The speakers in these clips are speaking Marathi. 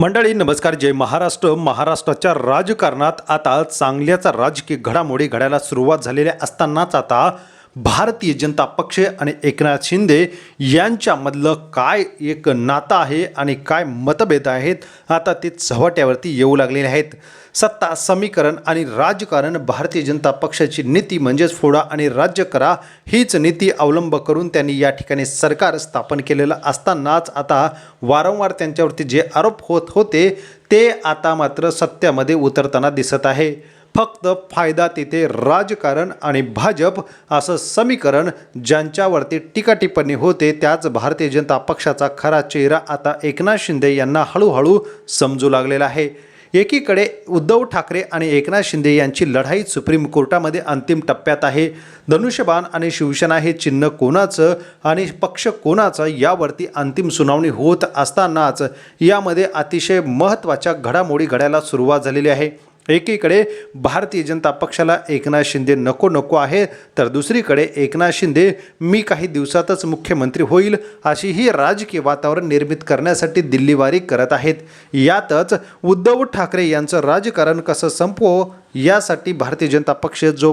मंडळी नमस्कार. जय महाराष्ट्र. महाराष्ट्राच्या राजकारणात आता चांगल्याचा राजकीय घडामोडी घडायला सुरुवात झालेल्या असतानाच आता भारतीय जनता पक्ष आणि एकनाथ शिंदे यांच्यामधलं काय एक नातं आहे आणि काय मतभेद आहेत आता ते चव्हाट्यावरती येऊ लागलेले आहेत. सत्ता समीकरण आणि राजकारण भारतीय जनता पक्षाची नीती म्हणजेच फोडा आणि राज्य करा हीच नीती अवलंब करून त्यांनी या ठिकाणी सरकार स्थापन केलेलं असतानाच आता वारंवार त्यांच्यावरती जे आरोप होत होते ते आता मात्र सत्यामध्ये उतरताना दिसत आहे. फक्त फायदा तिथे राजकारण आणि भाजप असं समीकरण ज्यांच्यावरती टीकाटिप्पणी होते त्याच भारतीय जनता पक्षाचा खरा चेहरा आता एकनाथ शिंदे यांना हळूहळू समजू लागलेला आहे. एकीकडे उद्धव ठाकरे आणि एकनाथ शिंदे यांची लढाई सुप्रीम कोर्टामध्ये अंतिम टप्प्यात आहे. धनुष्यबाण आणि शिवसेना हे चिन्ह कोणाचं आणि पक्ष कोणाचं यावरती अंतिम सुनावणी होत असतानाच यामध्ये अतिशय महत्त्वाच्या घडामोडी घडायला सुरुवात झालेली आहे. एकीकडे भारतीय जनता पक्षाला एकनाथ शिंदे नको नको आहे तर दुसरीकडे एकनाथ शिंदे मी काही दिवसातच मुख्यमंत्री होईल अशी ही राजकीय वातावरण निर्मित करण्यासाठी दिल्लीवारी करत आहेत. यातच उद्धव ठाकरे यांचं राजकारण कसं संपवो यासाठी भारतीय जनता पक्ष जो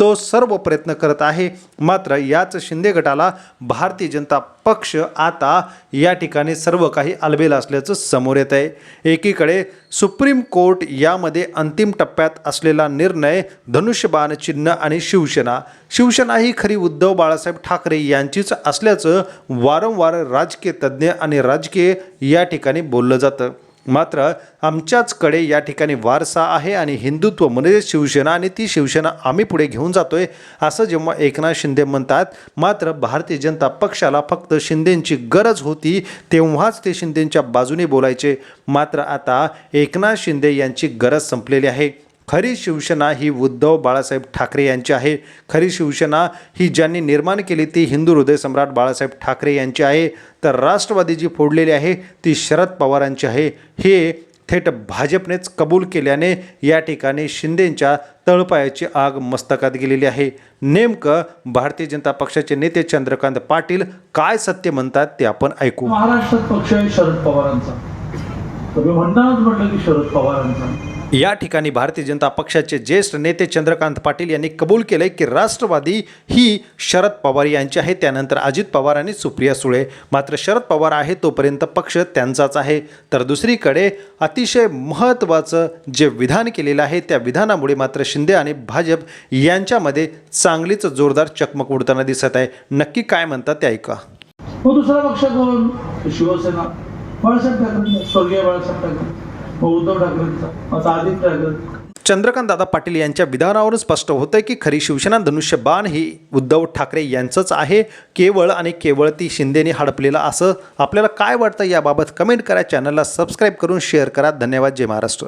तो सर्व प्रयत्न करत आहे. मात्र याच शिंदे गटाला भारतीय जनता पक्ष आता या ठिकाणी सर्व काही अलबेला असल्याचं समोर येत आहे एकीकडे सुप्रीम कोर्ट यामध्ये अंतिम टप्प्यात असलेला निर्णय धनुष्यबाण चिन्ह आणि शिवसेना. शिवसेना ही खरी उद्धव बाळासाहेब ठाकरे यांचीच असल्याचं वारंवार राजकीय तज्ज्ञ आणि राजकीय या ठिकाणी बोललं जातं. मात्र आमच्याचकडे या ठिकाणी वारसा आहे आणि हिंदुत्व म्हणजे शिवसेना आणि ती शिवसेना आम्ही पुढे घेऊन जातोय असं जेव्हा एकनाथ शिंदे म्हणतात मात्र भारतीय जनता पक्षाला फक्त शिंदेंची गरज होती तेव्हाच ते शिंदेंच्या बाजूने बोलायचे. मात्र आता एकनाथ शिंदे यांची गरज संपलेली आहे. खरी शिवसेना ही उद्धव बाळासाहेब ठाकरे यांची आहे. खरी शिवसेना ही ज्यांनी निर्माण केली ती हिंदू हृदय सम्राट बाळासाहेब ठाकरे यांची आहे. तर राष्ट्रवादी जी फोडलेली आहे ती शरद पवारांची आहे. हे थेट भाजपनेच कबूल केल्याने या ठिकाणी शिंदेंच्या तळपायाची आग मस्तकात गेलेली आहे. नेमकं भारतीय जनता पक्षाचे नेते चंद्रकांत पाटील काय सत्य म्हणतात ते आपण ऐकू. महाराष्ट्रात पक्ष आहे शरद पवारांचा. तुम्ही म्हणतानाच म्हटलं की शरद पवारांचा. या ठिकाणी भारतीय जनता पक्षाचे ज्येष्ठ नेते चंद्रकांत पाटील यांनी कबूल केले की राष्ट्रवादी ही शरद पवार यांची आहे त्यानंतर अजित पवार आणि सुप्रिया सुळे. मात्र शरद पवार आहे तोपर्यंत पक्ष त्यांचाच आहे. तर दुसरीकडे अतिशय महत्त्वाचं जे विधान केलेलं आहे त्या विधानामुळे मात्र शिंदे आणि भाजप यांच्यामध्ये चांगलीच जोरदार चकमक उडताना दिसत आहे. नक्की काय म्हणतात ते ऐका. दुसरा पक्ष शिवसेना बाळासाहेब ठाकरे स्वर्गीय बाळासाहेब ठाकरे. उद्धव ठाकरेंचा आदित्य ठाकरे. चंद्रकांत दादा पाटील यांच्या विधानावरून स्पष्ट होतं की खरी शिवसेना धनुष्यबाण ही उद्धव ठाकरे यांचंच आहे. केवळ आणि केवळ ती शिंदेने हडपलेलं असं आपल्याला काय वाटतं याबाबत कमेंट करा चॅनलला सबस्क्राईब करून शेअर करा. धन्यवाद जय महाराष्ट्र.